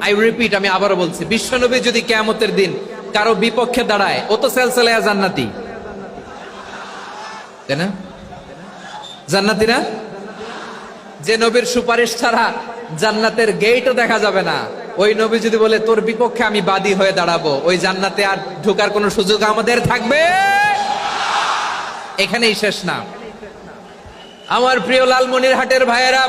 I repeat আমি আবারও বলছি, বিশ্বনবী যদি কেয়ামতের দিন কারও বিপক্ষে দাঁড়ায়, ও তো সেলসেলায়া জান্নাতি। তাই না? জান্নাতি না? যে নবীর সুপারিশ ছাড়া জান্নাতের গেটও দেখা যাবে না। ওই নবী যদি বলে, তোর বিপক্ষে আমি বাদী হয়ে দাঁড়াবো, ওই জান্নাতে আর ঢোকার কোনো সুযোগ আমাদের থাকবে? এখানেই শেষ না। আমার প্রিয় লালমনির হাটের ভাইয়েরা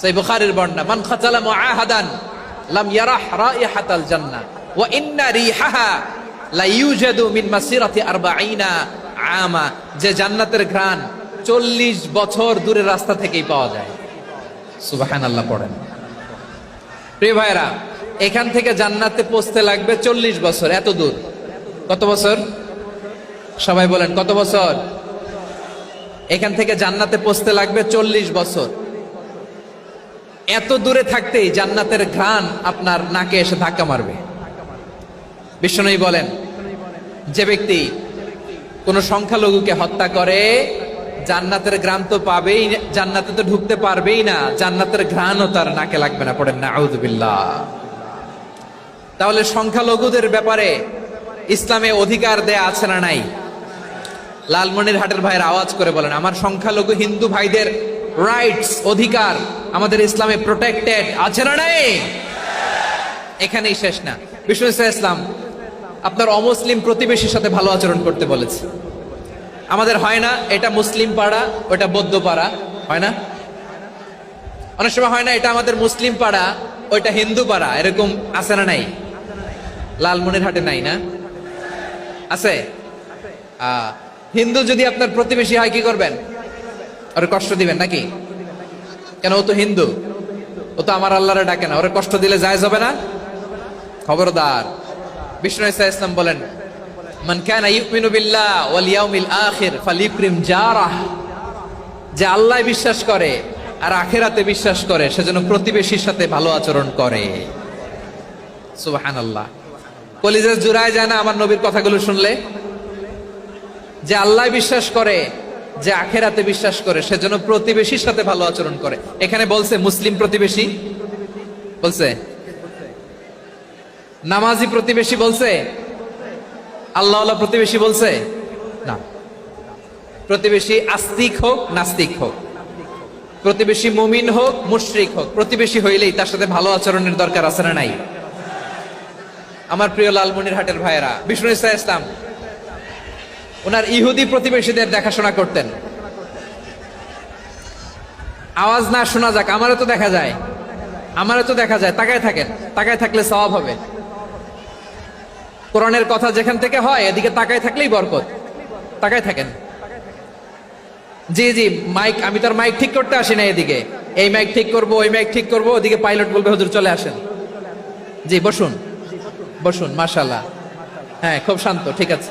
সেই বুখারীর বর্ণনা, মান খাতালা মুআহাদান লাম ইয়ারাহ রাইহাতাল জান্নাহ, ওয়া ইন্না রিহাহা লা ইউজাদু মিন মাসিরাতি 40 আমা যে জান্নাতের ঘ্রাণ 40 বছর দূরের রাস্তা থেকেই পাওয়া যায়। সুবহানাল্লাহ, পড়েন। প্রিয় ভাইরা এখান থেকে জান্নাতে পৌঁছতে লাগবে চল্লিশ বছর, এত দূর। কত বছর? সবাই বলেন, কত বছর? এখান থেকে জান্নাতে পৌঁছতে লাগবে চল্লিশ বছর। এত দূরে থাকতেই জান্নাতের ঘ্রাণ আপনার নাকে এসে ধাক্কা মারবে। বিষ্ণনবী বলেন, যে ব্যক্তি কোন সংখ্যালঘুকে হত্যা করে, জান্নাতের গ্রাম তো পাবেই জান্নাতে তো ঢুকতে পারবেই না, জান্নাতের ঘ্রাণও তার নাকে লাগবে না, পড়েন না তাহলে সংখ্যালঘুদের ব্যাপারে ইসলামে অধিকার দেয়া আছে না নাই? লালমনির হাটের ভাইয়ের আওয়াজ করে বলেন, আমার সংখ্যালঘু হিন্দু ভাইদের রাইটস অধিকার আমাদের ইসলামে প্রোটেক্টেড আছে না নাই? এখানেই শেষ না। বিষ্ণু ইসলাম আপনার অমুসলিম প্রতিবেশীর সাথে ভালো আচরণ করতে বলেছে। আমাদের হয় না, এটা মুসলিম পাড়া, ওটা বৌদ্ধ পাড়া। হয় না? অনেক সময় হয় না, এটা আমাদের মুসলিম পাড়া, ওইটা হিন্দু পাড়া। এরকম আছে না নাই? লালমনির হাটে নাই না? আছে? হিন্দু যদি আপনার প্রতিবেশী হয়, কি করবেন? ওরে কষ্ট দিবেন নাকি? কেন, ও তো হিন্দু। ও তো আমার আল্লাহরে ডাকে না। ওরে কষ্ট দিলে যায় যাবে না? খবরদার। বিষ্ণু ইসা ইসলাম বলেন, মান কানা ইউমিনু বিল্লাহ ওয়াল ইয়াউমিল আখির ফালিক্রিম জারাহ। যে আল্লাহ বিশ্বাস করে আর আখেরাতে বিশ্বাস করে সেজন্য প্রতিবেশীর সাথে ভালো আচরণ করে। সুবহানাল্লাহ। কলিজার জুড়ায় যায় না আমার নবীর কথাগুলো শুনলে? যে আল্লাহ বিশ্বাস করে যে আখেরাতে বিশ্বাস করে সেজন্য প্রতিবেশীর সাথে ভালো আচরণ করে। এখানে বলছে মুসলিম প্রতিবেশী? বলছে। নামাজি প্রতিবেশী বলছে? আল্লাহ প্রতিবেশী বলছে? না। প্রতিবেশী আস্তিক হোক, নাস্তিক হোক। প্রতিবেশী মুমিন হোক, মুশরিক হোক। প্রতিবেশী হইলেই তার সাথে ভালো আচরণের দরকার আছে না নাই? আমার প্রিয় লালমনির হাটের ভাইয়েরা, বিষ্ণু ইসা ইসলাম ওনার ইহুদি প্রতিবেশীদের দেখাশোনা করতেন। আওয়াজ না শোনা যাক, আমারও তো দেখা যায়। আমারও তো দেখা যায়, তাকায় থাকেন, তাকায় থাকলে স্বভাব হবে। কোরআনের কথা যেখান থেকে হয়, এদিকে তাকায় থাকলেই বরকত। তাকায় থাকেন। জি জি, মাইক, আমি তো আর মাইক ঠিক করতে আসি না এদিকে। এই মাইক ঠিক করব, ওই মাইক ঠিক করব, ওদিকে পাইলট বলবে, হুজুর, চলে আসেন। জি, বসুন। বসুন মাশাল্লাহ হ্যাঁ খুব শান্ত, ঠিক আছে।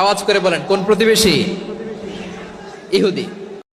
আওয়াজ করে বলেন কোন প্রতিবেশী? ইহুদি।